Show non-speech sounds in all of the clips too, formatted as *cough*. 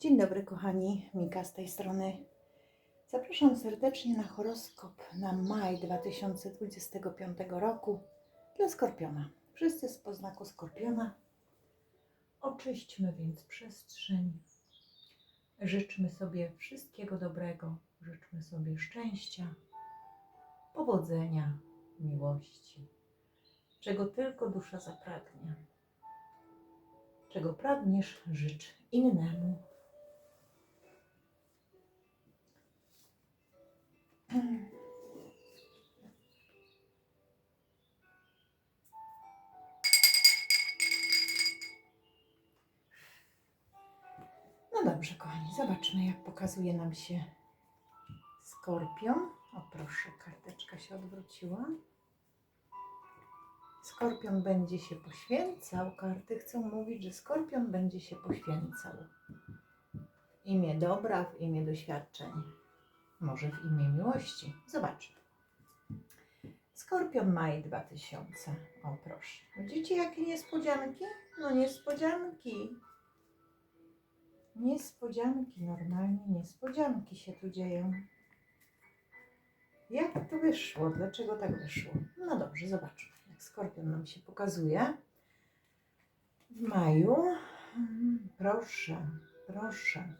Dzień dobry, kochani. Mika z tej strony. Zapraszam serdecznie na horoskop na maj 2025 roku dla Skorpiona. Wszyscy z poznaku Skorpiona. Oczyśćmy więc przestrzeń. Życzmy sobie wszystkiego dobrego. Życzmy sobie szczęścia, powodzenia, miłości. Czego tylko dusza zapragnie. Czego pragniesz, życz innemu. No dobrze, kochani, zobaczmy, jak pokazuje nam się skorpion. O proszę, karteczka się odwróciła. Skorpion będzie się poświęcał. Karty chcą mówić, że skorpion będzie się poświęcał. W imię dobra, w imię doświadczeń. Może w imię miłości. Zobaczmy. Skorpion maj 2000. O proszę. Widzicie jakie niespodzianki? No niespodzianki. Niespodzianki, normalnie niespodzianki się tu dzieją. Jak to wyszło? Dlaczego tak wyszło? No dobrze, zobaczmy, jak skorpion nam się pokazuje. W maju. Mm, Proszę, proszę.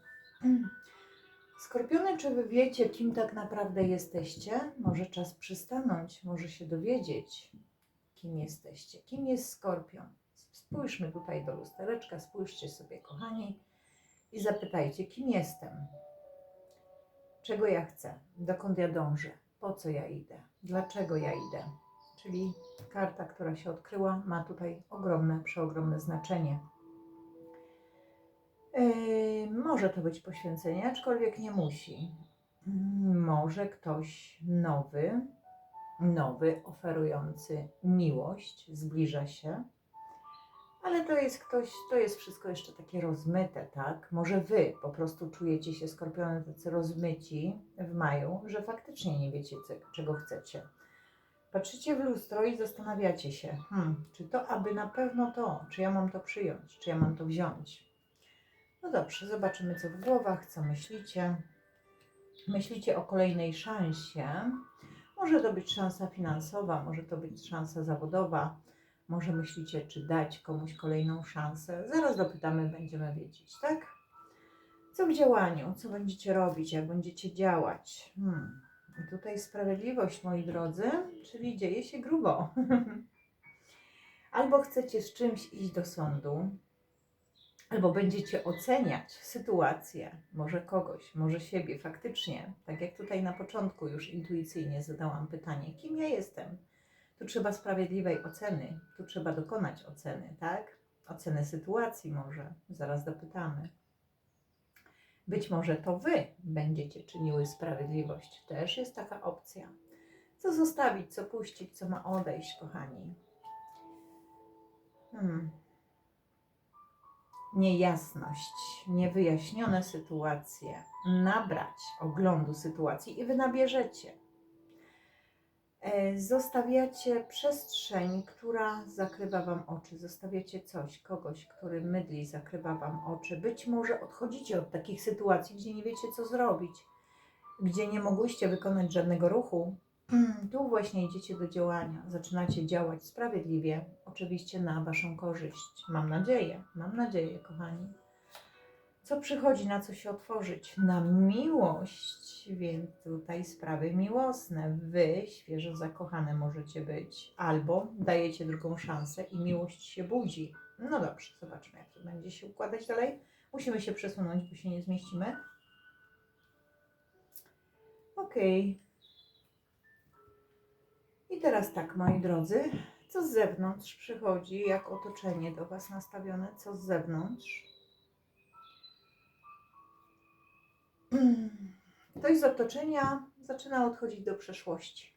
Skorpiony, czy wy wiecie, kim tak naprawdę jesteście? Może czas przystanąć, może się dowiedzieć, kim jesteście. Kim jest skorpion? Spójrzmy tutaj do lustereczka, spójrzcie sobie, kochani, i zapytajcie, kim jestem? Czego ja chcę? Dokąd ja dążę? Po co ja idę? Dlaczego ja idę? Czyli karta, która się odkryła, ma tutaj ogromne, przeogromne znaczenie. Yy, może to być poświęcenie, aczkolwiek nie musi. Mm, Może ktoś nowy, nowy, oferujący miłość, zbliża się, ale to jest ktoś, to jest wszystko jeszcze takie rozmyte, tak? Może wy po prostu czujecie się skorpiony tacy rozmyci w maju, że faktycznie nie wiecie, czego chcecie. Patrzycie w lustro i zastanawiacie się, hmm, czy to aby na pewno to, czy ja mam to przyjąć, czy ja mam to wziąć. No dobrze, zobaczymy co w głowach, co myślicie. Myślicie o kolejnej szansie. Może to być szansa finansowa, może to być szansa zawodowa. Może myślicie, czy dać komuś kolejną szansę. Zaraz dopytamy, będziemy wiedzieć, tak? Co w działaniu? Co będziecie robić? Jak będziecie działać? Hmm. I tutaj sprawiedliwość, moi drodzy, czyli dzieje się grubo. *laughs* Albo chcecie z czymś iść do sądu, albo będziecie oceniać sytuację, może kogoś, może siebie faktycznie. Tak jak tutaj na początku już intuicyjnie zadałam pytanie, kim ja jestem? Tu trzeba sprawiedliwej oceny, tu trzeba dokonać oceny, tak? Oceny sytuacji może, zaraz dopytamy. Być może to Wy będziecie czyniły sprawiedliwość, też jest taka opcja. Co zostawić, co puścić, co ma odejść, kochani? Hmm. Niejasność, niewyjaśnione sytuacje, nabrać oglądu sytuacji i Wy nabierzecie. E, Zostawiacie przestrzeń, która zakrywa Wam oczy. Zostawiacie coś, kogoś, który mydli, zakrywa Wam oczy. Być może odchodzicie od takich sytuacji, gdzie nie wiecie, co zrobić, gdzie nie mogłyście wykonać żadnego ruchu. Tu właśnie idziecie do działania. Zaczynacie działać sprawiedliwie, oczywiście na Waszą korzyść. Mam nadzieję, mam nadzieję, kochani co przychodzi, na co się otworzyć? Na miłość, więc tutaj sprawy miłosne. Wy, świeżo zakochane możecie być, albo dajecie drugą szansę i miłość się budzi. No dobrze, zobaczmy, jak to będzie się układać dalej. Musimy się przesunąć, bo się nie zmieścimy. Okej. I teraz tak, moi drodzy, co z zewnątrz przychodzi, jak otoczenie do Was nastawione, co z zewnątrz? Ktoś z otoczenia zaczyna odchodzić do przeszłości.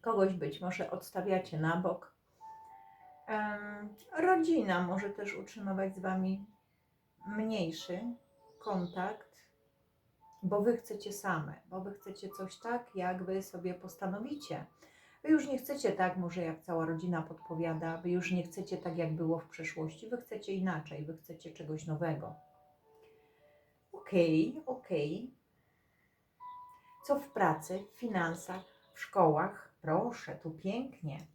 Kogoś być może odstawiacie na bok. Rodzina może też utrzymywać z Wami mniejszy kontakt, bo Wy chcecie same, bo Wy chcecie coś tak, jak Wy sobie postanowicie. Wy już nie chcecie tak, może jak cała rodzina podpowiada, Wy już nie chcecie tak, jak było w przeszłości, Wy chcecie inaczej, Wy chcecie czegoś nowego. Okej, okej. Co w pracy, w finansach, w szkołach? Proszę, tu pięknie.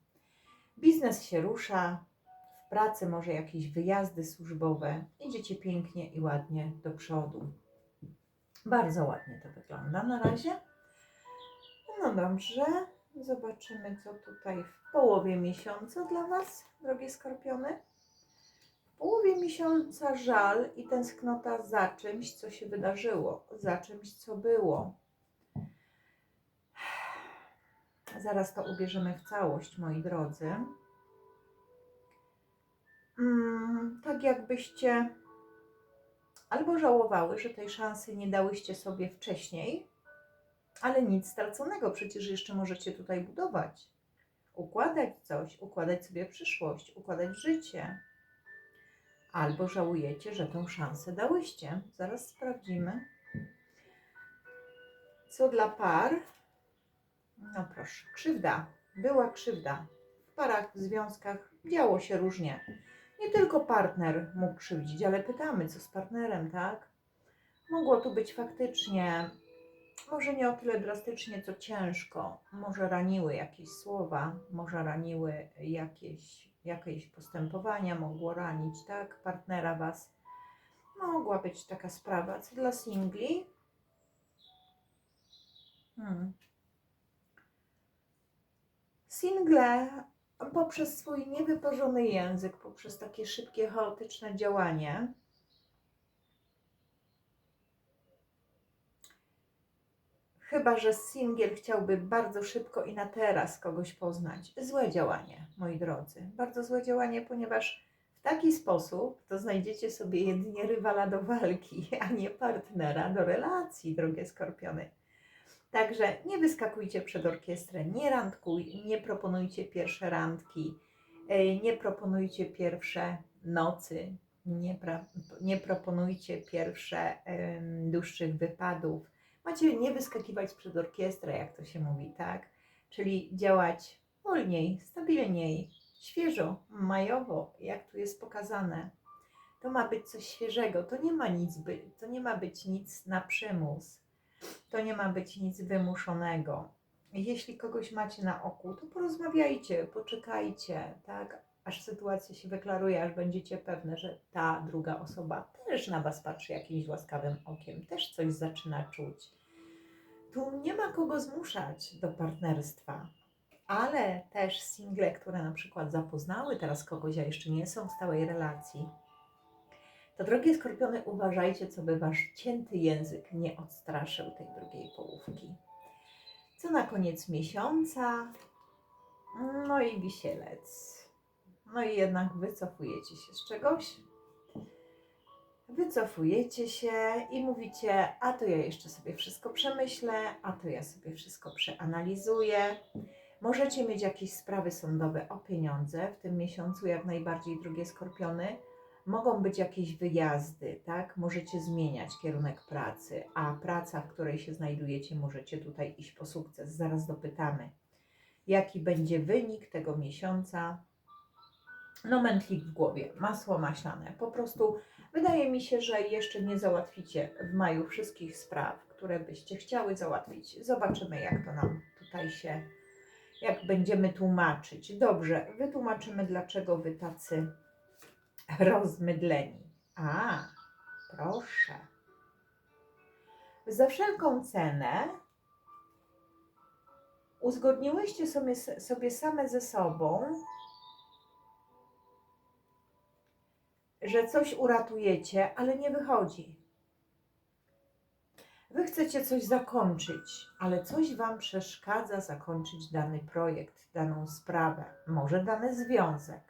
Biznes się rusza, w pracy może jakieś wyjazdy służbowe. Idziecie pięknie i ładnie do przodu. Bardzo ładnie to wygląda na razie. No dobrze, zobaczymy co tutaj w połowie miesiąca dla Was, drogie skorpiony. W połowie miesiąca żal i tęsknota za czymś, co się wydarzyło, za czymś, co było. Zaraz to ubierzemy w całość, moi drodzy. Mm, tak jakbyście albo żałowały, że tej szansy nie dałyście sobie wcześniej, ale nic straconego, przecież jeszcze możecie tutaj budować, układać coś, układać sobie przyszłość, układać życie. Albo żałujecie, że tą szansę dałyście. Zaraz sprawdzimy. Co dla par? No proszę, krzywda. Była krzywda. W parach, w związkach działo się różnie. Nie tylko partner mógł krzywdzić, ale pytamy, co z partnerem, tak? Mogło tu być faktycznie, może nie o tyle drastycznie, co ciężko. Może raniły jakieś słowa, może raniły jakieś, jakieś postępowania, mogło ranić, tak? Partnera was. Mogła być taka sprawa. Co dla singli? Hmm. Single poprzez swój niewyparzony język, poprzez takie szybkie, chaotyczne działanie, chyba że singiel chciałby bardzo szybko i na teraz kogoś poznać. Złe działanie, moi drodzy. Bardzo złe działanie, ponieważ w taki sposób to znajdziecie sobie jedynie rywala do walki, a nie partnera do relacji, drogie skorpiony. Także nie wyskakujcie przed orkiestrę, nie randkuj, nie proponujcie pierwsze randki, e, nie proponujcie pierwsze nocy, nie, nie proponujcie pierwsze dłuższych wypadów. Macie nie wyskakiwać przed orkiestrę, jak to się mówi, tak? Czyli działać wolniej, stabilniej, świeżo, majowo, jak tu jest pokazane. To ma być coś świeżego, to nie ma nic by, to nie ma być nic na przymus. To nie ma być nic wymuszonego. Jeśli kogoś macie na oku, to porozmawiajcie, poczekajcie, tak? Aż sytuacja się wyklaruje, aż będziecie pewne, że ta druga osoba też na Was patrzy jakimś łaskawym okiem, też coś zaczyna czuć. Tu nie ma kogo zmuszać do partnerstwa, ale też single, które na przykład zapoznały teraz kogoś, a jeszcze nie są w stałej relacji, to drogie skorpiony, uważajcie, co by wasz cięty język nie odstraszył tej drugiej połówki. Co na koniec miesiąca? No i wisielec. No i jednak wycofujecie się z czegoś. Wycofujecie się i mówicie, a to ja jeszcze sobie wszystko przemyślę, a to ja sobie wszystko przeanalizuję. Możecie mieć jakieś sprawy sądowe o pieniądze w tym miesiącu, jak najbardziej drugie skorpiony mogą być jakieś wyjazdy, tak? Możecie zmieniać kierunek pracy, a praca, w której się znajdujecie, możecie tutaj iść po sukces. Zaraz dopytamy, jaki będzie wynik tego miesiąca. No, mętlik w głowie, masło maślane. Po prostu wydaje mi się, że jeszcze nie załatwicie w maju wszystkich spraw, które byście chciały załatwić. Zobaczymy, jak to nam tutaj się, jak będziemy tłumaczyć. Dobrze, wytłumaczymy, dlaczego wy tacy rozmydleni. A, proszę. Za wszelką cenę uzgodniłyście sobie, sobie same ze sobą, że coś uratujecie, ale nie wychodzi. Wy chcecie coś zakończyć, ale coś Wam przeszkadza zakończyć dany projekt, daną sprawę, może dany związek.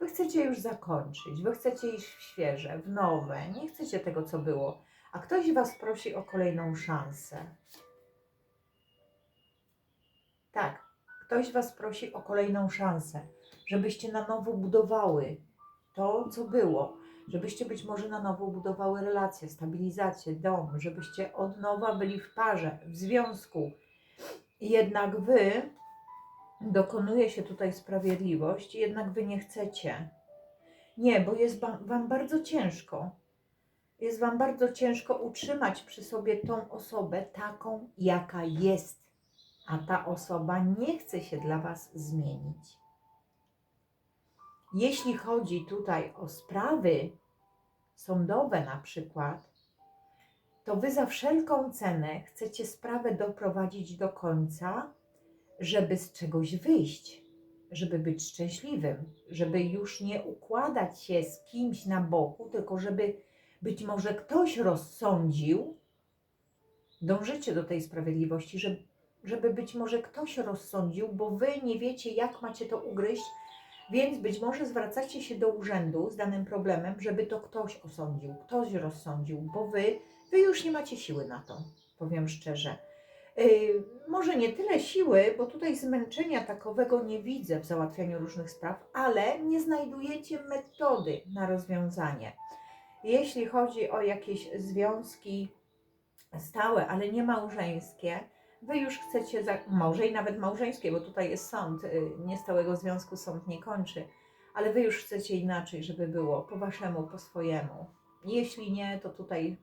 Wy chcecie już zakończyć, wy chcecie iść w świeże, w nowe, nie chcecie tego, co było, a ktoś Was prosi o kolejną szansę. Tak, ktoś Was prosi o kolejną szansę, żebyście na nowo budowały to, co było, żebyście być może na nowo budowały relacje, stabilizację, dom, żebyście od nowa byli w parze, w związku. Jednak Wy dokonuje się tutaj sprawiedliwość, jednak wy nie chcecie. Nie, bo jest wam bardzo ciężko. jest Wam bardzo ciężko utrzymać przy sobie tą osobę taką, jaka jest, a ta osoba nie chce się dla Was zmienić. Jeśli chodzi tutaj o sprawy sądowe, na przykład, to Wy za wszelką cenę chcecie sprawę doprowadzić do końca, żeby z czegoś wyjść, żeby być szczęśliwym, żeby już nie układać się z kimś na boku, tylko żeby być może ktoś rozsądził, dążycie do tej sprawiedliwości, żeby, żeby być może ktoś rozsądził, bo wy nie wiecie, jak macie to ugryźć, więc być może zwracacie się do urzędu z danym problemem, żeby to ktoś osądził, ktoś rozsądził, bo wy, wy już nie macie siły na to, powiem szczerze. Yy, może nie tyle siły, bo tutaj zmęczenia takowego nie widzę w załatwianiu różnych spraw, ale nie znajdujecie metody na rozwiązanie. Jeśli chodzi o jakieś związki stałe, ale nie małżeńskie, wy już chcecie, za, może i nawet małżeńskie, bo tutaj jest sąd, y, niestałego związku sąd nie kończy, ale wy już chcecie inaczej, żeby było po waszemu, po swojemu. Jeśli nie, to tutaj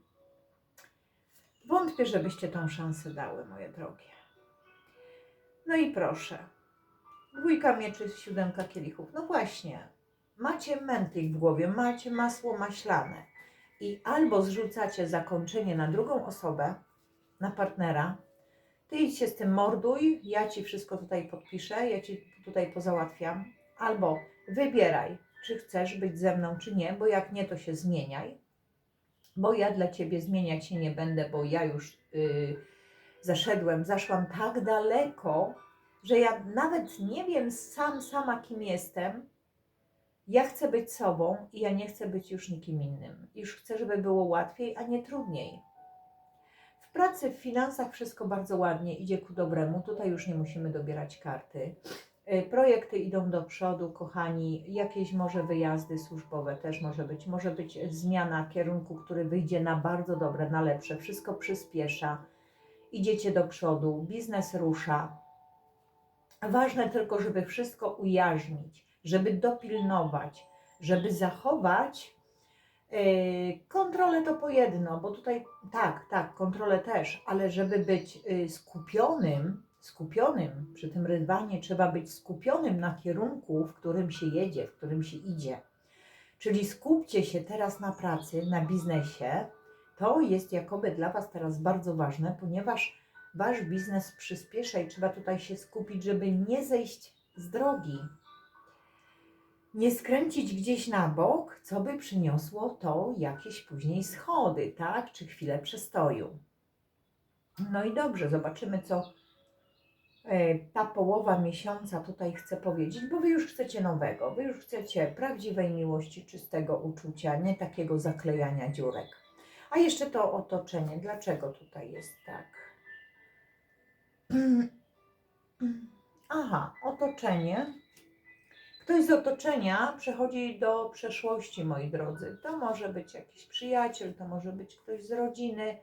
wątpię, żebyście tą szansę dały, moje drogie. No i proszę. Dwójka mieczy, siódemka kielichów. No właśnie, macie mętlik w głowie, macie masło maślane i albo zrzucacie zakończenie na drugą osobę, na partnera, ty idź się z tym morduj, ja ci wszystko tutaj podpiszę, ja ci tutaj pozałatwiam, albo wybieraj, czy chcesz być ze mną, czy nie, bo jak nie, to się zmieniaj, bo ja dla ciebie zmieniać się nie będę, bo ja już yy, zaszedłem, zaszłam tak daleko, że ja nawet nie wiem sam, sama kim jestem, ja chcę być sobą i ja nie chcę być już nikim innym. Już chcę, żeby było łatwiej, a nie trudniej. W pracy, w finansach wszystko bardzo ładnie idzie ku dobremu. Tutaj już nie musimy dobierać karty. Y, Projekty idą do przodu, kochani. Jakieś może wyjazdy służbowe też może być. Może być zmiana kierunku, który wyjdzie na bardzo dobre, na lepsze. Wszystko przyspiesza. Idziecie do przodu, biznes rusza. Ważne tylko, żeby wszystko ujarzmić żeby dopilnować, żeby zachować kontrolę to po jedno, bo tutaj tak, tak, kontrolę też, ale żeby być yy, skupionym, skupionym przy tym rydwanie trzeba być skupionym na kierunku, w którym się jedzie, w którym się idzie. Czyli skupcie się teraz na pracy, na biznesie. To jest jakoby dla Was teraz bardzo ważne, ponieważ Wasz biznes przyspiesza i trzeba tutaj się skupić, żeby nie zejść z drogi, nie skręcić gdzieś na bok, co by przyniosło to jakieś później schody, tak? Czy chwilę przestoju. No i dobrze, zobaczymy, co e, ta połowa miesiąca tutaj chce powiedzieć, bo wy już chcecie nowego, wy już chcecie prawdziwej miłości, czystego uczucia, nie takiego zaklejania dziurek. A jeszcze to otoczenie. Dlaczego tutaj jest tak? *clears throat* Aha, otoczenie Ktoś z otoczenia przechodzi do przeszłości, moi drodzy. To może być jakiś przyjaciel, to może być ktoś z rodziny.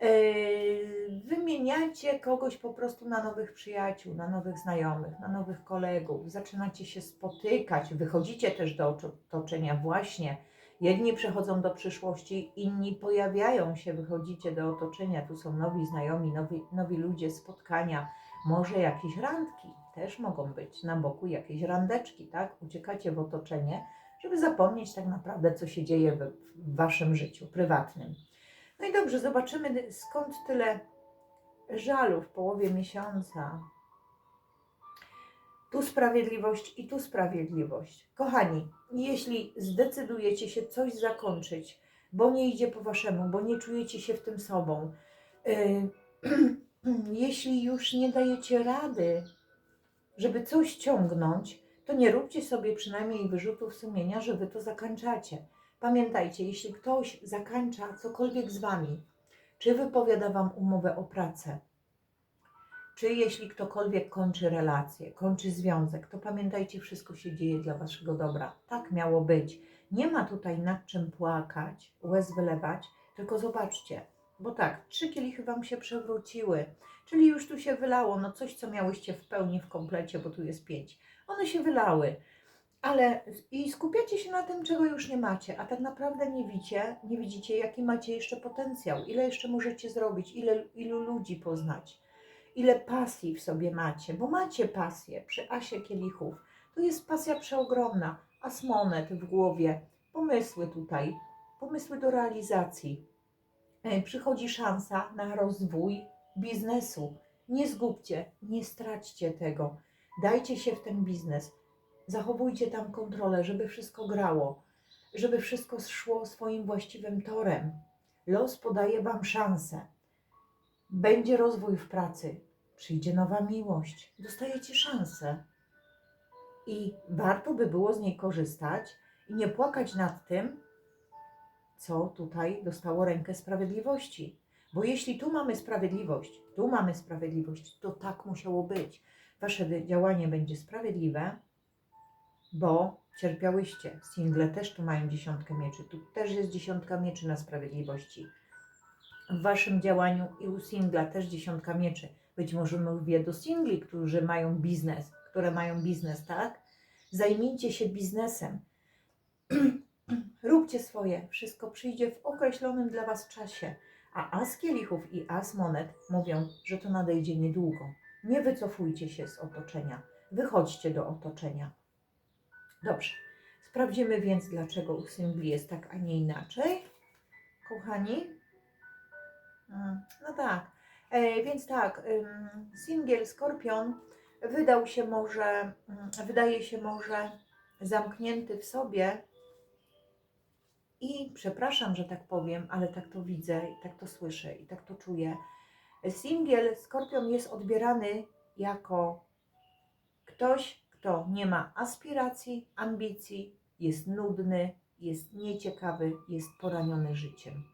Yy, wymieniacie kogoś po prostu na nowych przyjaciół, na nowych znajomych, na nowych kolegów. Zaczynacie się spotykać, wychodzicie też do otoczenia właśnie. Jedni przechodzą do przyszłości, inni pojawiają się, wychodzicie do otoczenia. Tu są nowi znajomi, nowi, nowi ludzie, spotkania, może jakieś randki też mogą być na boku jakieś randeczki, tak? Uciekacie w otoczenie, żeby zapomnieć tak naprawdę, co się dzieje w, waszym życiu prywatnym. No i dobrze, zobaczymy skąd tyle żalu w połowie miesiąca. Tu sprawiedliwość i tu sprawiedliwość. Kochani, jeśli zdecydujecie się coś zakończyć, bo nie idzie po waszemu, bo nie czujecie się w tym sobą, yy, *clears throat* jeśli już nie dajecie rady żeby coś ciągnąć, to nie róbcie sobie przynajmniej wyrzutów sumienia, że wy to zakończacie. Pamiętajcie, jeśli ktoś zakończa cokolwiek z wami, czy wypowiada wam umowę o pracę, czy jeśli ktokolwiek kończy relację, kończy związek, to pamiętajcie, wszystko się dzieje dla waszego dobra. Tak miało być. Nie ma tutaj nad czym płakać, łez wylewać, tylko zobaczcie, bo tak, trzy kielichy Wam się przewróciły, czyli już tu się wylało, no coś, co miałyście w pełni, w komplecie, bo tu jest pięć. One się wylały. Ale i skupiacie się na tym, czego już nie macie, a tak naprawdę nie widzicie, nie widzicie, jaki macie jeszcze potencjał, ile jeszcze możecie zrobić, ile, ilu ludzi poznać, ile pasji w sobie macie, bo macie pasję przy asie kielichów. To jest pasja przeogromna, as monet w głowie, pomysły tutaj, pomysły do realizacji. E, Przychodzi szansa na rozwój biznesu. Nie zgubcie, nie straćcie tego. Dajcie się w ten biznes. Zachowujcie tam kontrolę, żeby wszystko grało, żeby wszystko szło swoim właściwym torem. Los podaje Wam szansę. Będzie rozwój w pracy, przyjdzie nowa miłość, dostajecie szansę. I warto by było z niej korzystać i nie płakać nad tym, co tutaj dostało rękę sprawiedliwości. Bo jeśli tu mamy sprawiedliwość, tu mamy sprawiedliwość, to tak musiało być. Wasze działanie będzie sprawiedliwe, bo cierpiałyście. Single też tu mają dziesiątkę mieczy. Tu też jest dziesiątka mieczy na sprawiedliwości. W waszym działaniu i u singla też dziesiątka mieczy. Być może mówię do singli, którzy mają biznes, które mają biznes, tak? Zajmijcie się biznesem. *clears throat* *clears throat* Róbcie swoje. Wszystko przyjdzie w określonym dla was czasie. A as kielichów i as monet mówią, że to nadejdzie niedługo. Nie wycofujcie się z otoczenia. Wychodźcie do otoczenia. Dobrze. Sprawdzimy więc, dlaczego u singli jest tak, a nie inaczej. Kochani. Mm, No tak. E, więc tak, singiel Skorpion wydał się może, mm, wydaje się może zamknięty w sobie i przepraszam, że tak powiem, ale tak to widzę, i tak to słyszę i tak to czuję. Singiel Skorpion jest odbierany jako ktoś, kto nie ma aspiracji, ambicji, jest nudny, jest nieciekawy, jest poraniony życiem.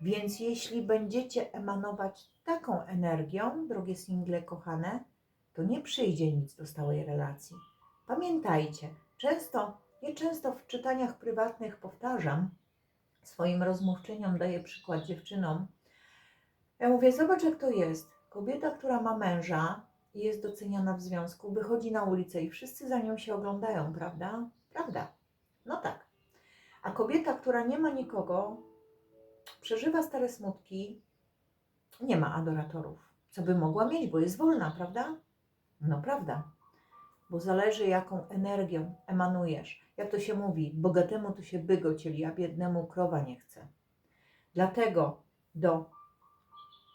Więc jeśli będziecie emanować taką energią, drogie single kochane, to nie przyjdzie nic do stałej relacji. Pamiętajcie, często, nie często w czytaniach prywatnych powtarzam, swoim rozmówczyniom daję przykład dziewczynom. Ja mówię, zobacz jak to jest. Kobieta, która ma męża i jest doceniana w związku, wychodzi na ulicę i wszyscy za nią się oglądają, prawda? Prawda. No tak. A kobieta, która nie ma nikogo, przeżywa stare smutki, nie ma adoratorów. Co by mogła mieć, bo jest wolna, prawda? No prawda. Bo zależy, jaką energią emanujesz. Jak to się mówi, bogatemu tu się bygo cieli, a biednemu krowa nie chce. Dlatego do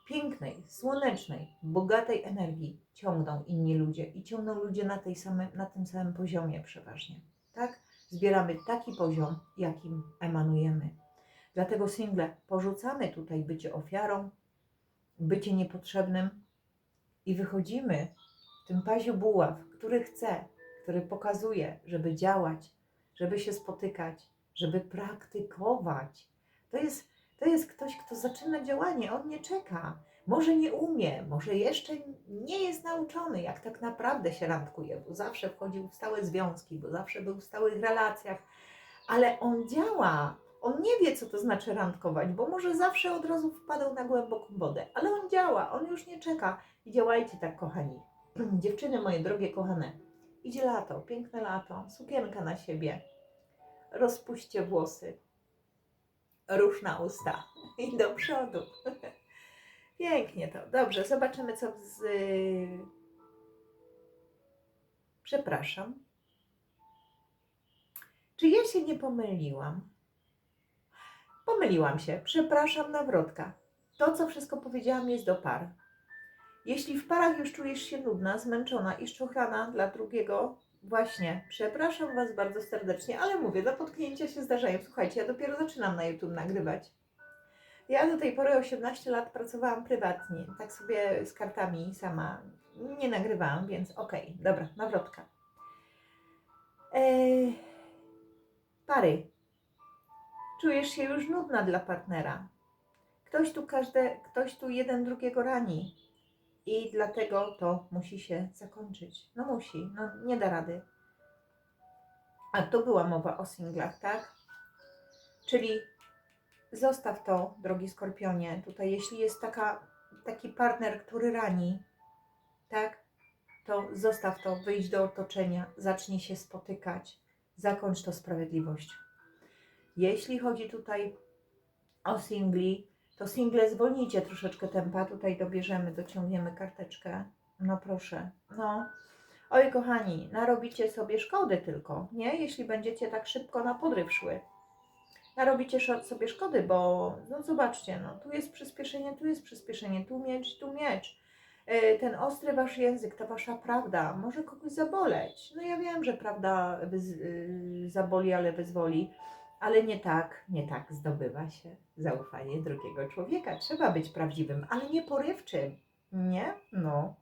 pięknej, słonecznej, bogatej energii ciągną inni ludzie i ciągną ludzie na, tej same, na tym samym poziomie przeważnie. Tak? Zbieramy taki poziom, jakim emanujemy. Dlatego single porzucamy tutaj bycie ofiarą, bycie niepotrzebnym i wychodzimy w tym paziu buław, który chce, który pokazuje, żeby działać, żeby się spotykać, żeby praktykować. To jest, to jest ktoś, kto zaczyna działanie, on nie czeka. Może nie umie, może jeszcze nie jest nauczony, jak tak naprawdę się randkuje, bo zawsze wchodził w stałe związki, bo zawsze był w stałych relacjach, ale on działa. On nie wie, co to znaczy randkować, bo może zawsze od razu wpadał na głęboką wodę, ale on działa, on już nie czeka. I działajcie tak, kochani. *clears throat* Dziewczyny moje drogie, kochane, idzie lato, piękne lato, sukienka na siebie, rozpuśćcie włosy, róż na usta *laughs* i do przodu. *laughs* Pięknie to. Dobrze, zobaczymy co z... Przepraszam. Czy ja się nie pomyliłam? Pomyliłam się. Przepraszam, nawrotka. To, co wszystko powiedziałam, jest do par. Jeśli w parach już czujesz się nudna, zmęczona i szczuchrana dla drugiego, właśnie, przepraszam Was bardzo serdecznie, ale mówię, do potknięcia się zdarzają. Słuchajcie, ja dopiero zaczynam na YouTube nagrywać. Ja do tej pory 18 lat pracowałam prywatnie, tak sobie z kartami sama nie nagrywałam, więc okej, dobra, nawrotka. Eee, pary, czujesz się już nudna dla partnera. Ktoś tu, każde, ktoś tu jeden drugiego rani i dlatego to musi się zakończyć. No musi, no nie da rady. A tu była mowa o singlach, tak? Czyli zostaw to, drogi skorpionie. Tutaj, jeśli jest taka, taki partner, który rani, tak, to zostaw to, wyjdź do otoczenia, zacznij się spotykać, Zakończ to sprawiedliwością. Jeśli chodzi tutaj o singli, to single zwolnijcie troszeczkę tempa. Tutaj dobierzemy, dociągniemy karteczkę. No proszę, no. Oj, kochani, narobicie sobie szkody tylko, nie? Jeśli będziecie tak szybko na podryw szły. Narobicie sobie szkody, bo no zobaczcie, no tu jest przyspieszenie, tu jest przyspieszenie, tu miecz, tu miecz. Yy, Ten ostry wasz język, ta wasza prawda może kogoś zaboleć. No ja wiem, że prawda yy, zaboli, ale wyzwoli. Ale nie tak, nie tak zdobywa się zaufanie drugiego człowieka. Trzeba być prawdziwym, ale nie porywczym. Nie? No.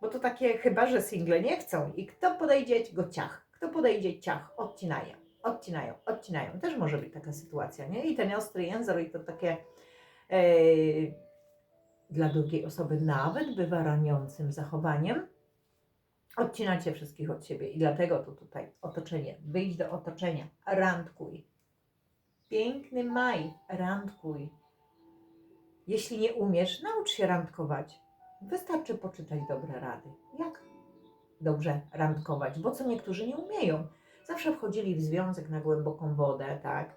Bo to takie chyba, że single nie chcą. I kto podejdzie, go ciach. Kto podejdzie, ciach. Odcinają, odcinają, odcinają. Też może być taka sytuacja, nie? I ten ostry język i to takie e, dla drugiej osoby nawet bywa raniącym zachowaniem. Odcinacie wszystkich od siebie i dlatego to tutaj otoczenie. Wyjdź do otoczenia, randkuj. Piękny maj, randkuj. Jeśli nie umiesz, naucz się randkować. Wystarczy poczytać dobre rady. Jak dobrze randkować? Bo co niektórzy nie umieją. Zawsze wchodzili w związek na głęboką wodę, tak?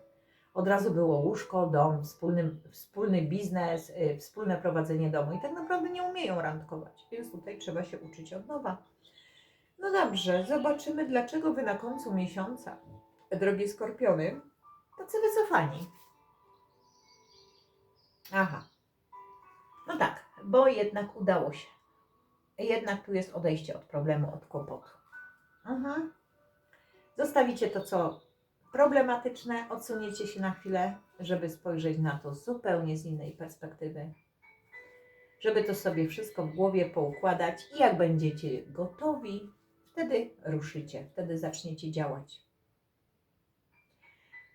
Od razu było łóżko, dom, wspólny, wspólny biznes, yy, wspólne prowadzenie domu i tak naprawdę nie umieją randkować. Więc tutaj trzeba się uczyć od nowa. No dobrze, zobaczymy, dlaczego wy na końcu miesiąca, drogie skorpiony, tacy wycofani. Aha. No tak, bo jednak udało się. Jednak tu jest odejście od problemu, od kłopotu. Mhm. Zostawicie to, co problematyczne, odsuniecie się na chwilę, żeby spojrzeć na to zupełnie z innej perspektywy. Żeby to sobie wszystko w głowie poukładać i jak będziecie gotowi, wtedy ruszycie, wtedy zaczniecie działać.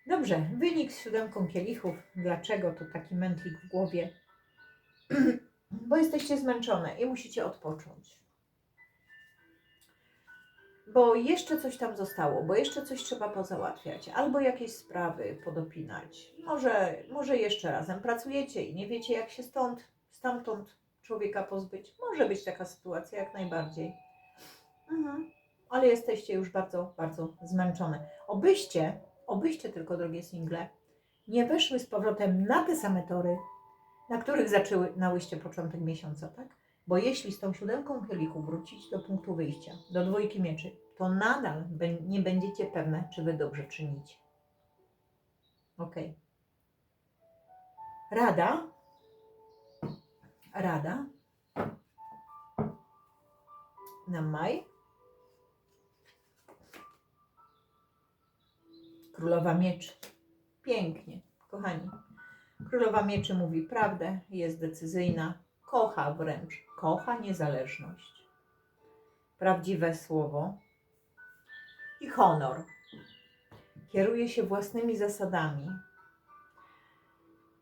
Dobrze, wynik z siódemką kielichów. Dlaczego to taki mętlik w głowie? *clears throat* Bo jesteście zmęczone i musicie odpocząć. Bo jeszcze coś tam zostało, bo jeszcze coś trzeba pozałatwiać, albo jakieś sprawy podopinać. Może, może jeszcze razem pracujecie i nie wiecie, jak się stąd, stamtąd człowieka pozbyć. Może być taka sytuacja, jak najbardziej. Mhm. Ale jesteście już bardzo, bardzo zmęczone. Obyście, obyście tylko, drogie single, nie weszły z powrotem na te same tory, na których zaczynałyście początek miesiąca, tak? Bo jeśli z tą siódemką kielichów wrócić do punktu wyjścia, do dwójki mieczy, to nadal nie będziecie pewne, czy wy dobrze czynicie. Ok. Rada. Rada. Na maj. Królowa mieczy. Pięknie, kochani. Królowa Mieczy mówi prawdę, jest decyzyjna, kocha wręcz, kocha niezależność. Prawdziwe słowo i honor. Kieruje się własnymi zasadami.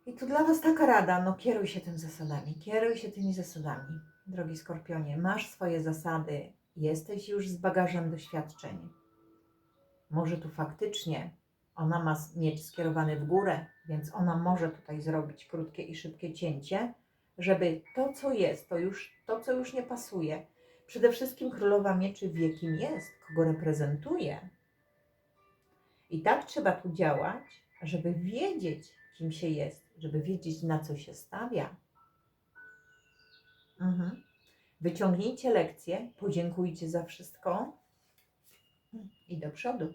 I tu dla Was taka rada, no kieruj się tym zasadami, kieruj się tymi zasadami. Drogi Skorpionie, masz swoje zasady, jesteś już z bagażem doświadczeń. Może tu faktycznie ona ma mieć skierowany w górę, więc ona może tutaj zrobić krótkie i szybkie cięcie, żeby to, co jest, to już to, co już nie pasuje. Przede wszystkim królowa mieczy wie, kim jest, kogo reprezentuje. I tak trzeba tu działać, żeby wiedzieć, kim się jest, żeby wiedzieć, na co się stawia. Mhm. Wyciągnijcie lekcje, podziękujcie za wszystko i do przodu.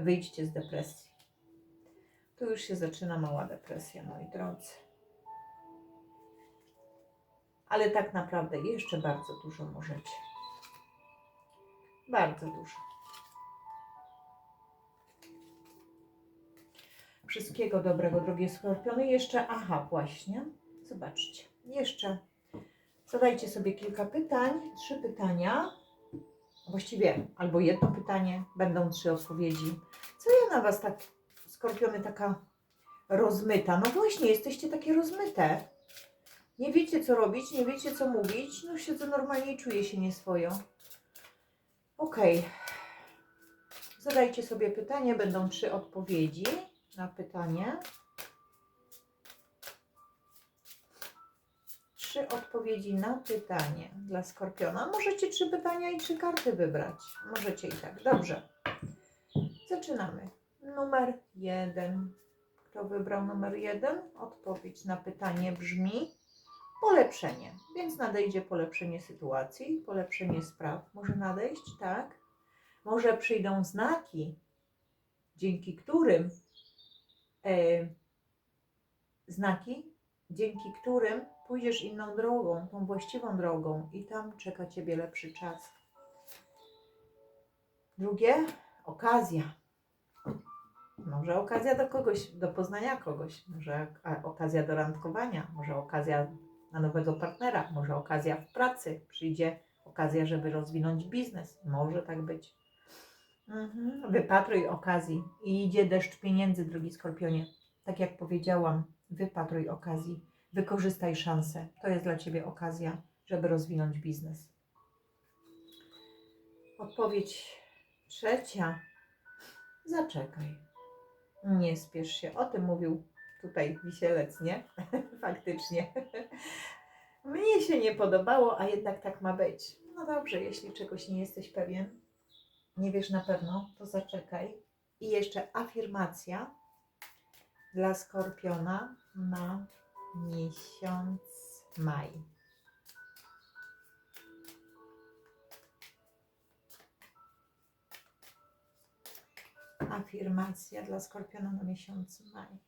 Wyjdźcie z depresji. Tu już się zaczyna mała depresja, moi drodzy. Ale tak naprawdę jeszcze bardzo dużo możecie. Bardzo dużo. Wszystkiego dobrego, drogie skorpiony. Jeszcze, aha, właśnie. Zobaczcie. Jeszcze zadajcie sobie kilka pytań. Trzy pytania. Właściwie albo jedno pytanie, będą trzy odpowiedzi. Co ja na Was tak, skorpiony, taka rozmyta? No właśnie, jesteście takie rozmyte. Nie wiecie, co robić, nie wiecie, co mówić. No siedzę normalnie i czuję się nieswojo. Okej. Zadajcie sobie pytanie, będą trzy odpowiedzi na pytanie. Trzy odpowiedzi na pytanie dla Skorpiona. Możecie trzy pytania i trzy karty wybrać. Możecie i tak. Dobrze. Zaczynamy. Numer jeden. Kto wybrał numer jeden? Odpowiedź na pytanie brzmi polepszenie. Więc nadejdzie polepszenie sytuacji, polepszenie spraw. Może nadejść, tak? Może przyjdą znaki, dzięki którym e, znaki, dzięki którym pójdziesz inną drogą, tą właściwą drogą i tam czeka Ciebie lepszy czas. Drugie, okazja. Może okazja do kogoś, do poznania kogoś, może okazja do randkowania, może okazja na nowego partnera, może okazja w pracy, przyjdzie okazja, żeby rozwinąć biznes. Może tak być. Mhm. Wypatruj okazji i idzie deszcz pieniędzy, drogi skorpionie. Tak jak powiedziałam, wypatruj okazji, wykorzystaj szansę. To jest dla Ciebie okazja, żeby rozwinąć biznes. Odpowiedź trzecia. Zaczekaj. Nie spiesz się. O tym mówił tutaj wisielec, nie? *laughs* Faktycznie. Mnie się nie podobało, a jednak tak ma być. No dobrze, jeśli czegoś nie jesteś pewien, nie wiesz na pewno, to zaczekaj. I jeszcze afirmacja dla skorpiona na miesiąc maj. Afirmacja dla skorpiona na miesiąc maj.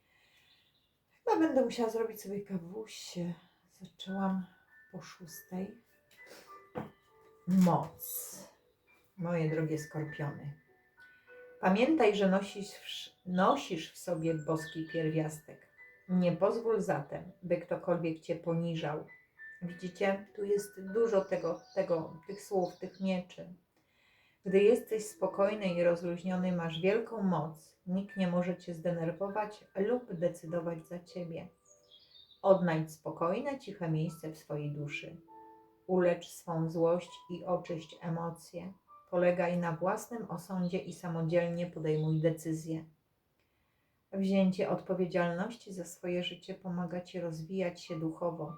Chyba będę musiała zrobić sobie kawusie. Zaczęłam po szóstej. Moc. Moje drogie skorpiony. Pamiętaj, że nosisz, nosisz w sobie boski pierwiastek. Nie pozwól zatem, by ktokolwiek cię poniżał. Widzicie, tu jest dużo tego, tego, tych słów, tych mieczy. Gdy jesteś spokojny i rozluźniony, masz wielką moc. Nikt nie może cię zdenerwować lub decydować za ciebie. Odnajdź spokojne, ciche miejsce w swojej duszy. Ulecz swą złość i oczyść emocje. Polegaj na własnym osądzie i samodzielnie podejmuj decyzje. Wzięcie odpowiedzialności za swoje życie pomaga ci rozwijać się duchowo.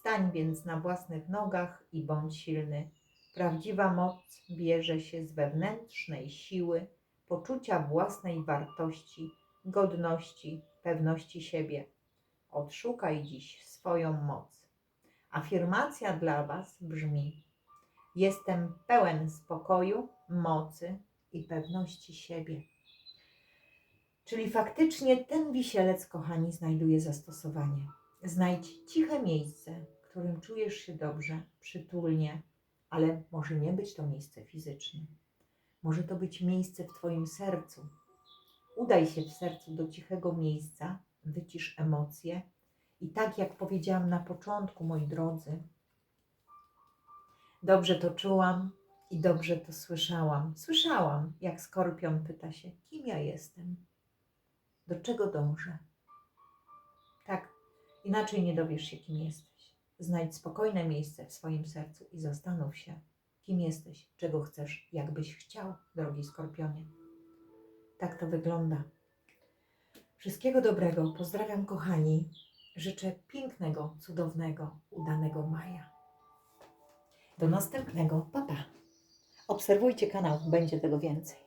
Stań więc na własnych nogach i bądź silny. Prawdziwa moc bierze się z wewnętrznej siły, poczucia własnej wartości, godności, pewności siebie. Odszukaj dziś swoją moc. Afirmacja dla Was brzmi: Jestem pełen spokoju, mocy i pewności siebie. Czyli faktycznie ten wisielec, kochani, znajduje zastosowanie. Znajdź ciche miejsce, w którym czujesz się dobrze, przytulnie, ale może nie być to miejsce fizyczne. Może to być miejsce w Twoim sercu. Udaj się w sercu do cichego miejsca, wycisz emocje i tak jak powiedziałam na początku, moi drodzy, dobrze to czułam i dobrze to słyszałam. Słyszałam, jak skorpion pyta się, kim ja jestem, do czego dążę. Tak, inaczej nie dowiesz się, kim jesteś. Znajdź spokojne miejsce w swoim sercu i zastanów się, kim jesteś, czego chcesz, jak byś chciał, drogi skorpionie. Tak to wygląda. Wszystkiego dobrego. Pozdrawiam, kochani. Życzę pięknego, cudownego, udanego maja. Do następnego. Pa, pa. Obserwujcie kanał, będzie tego więcej.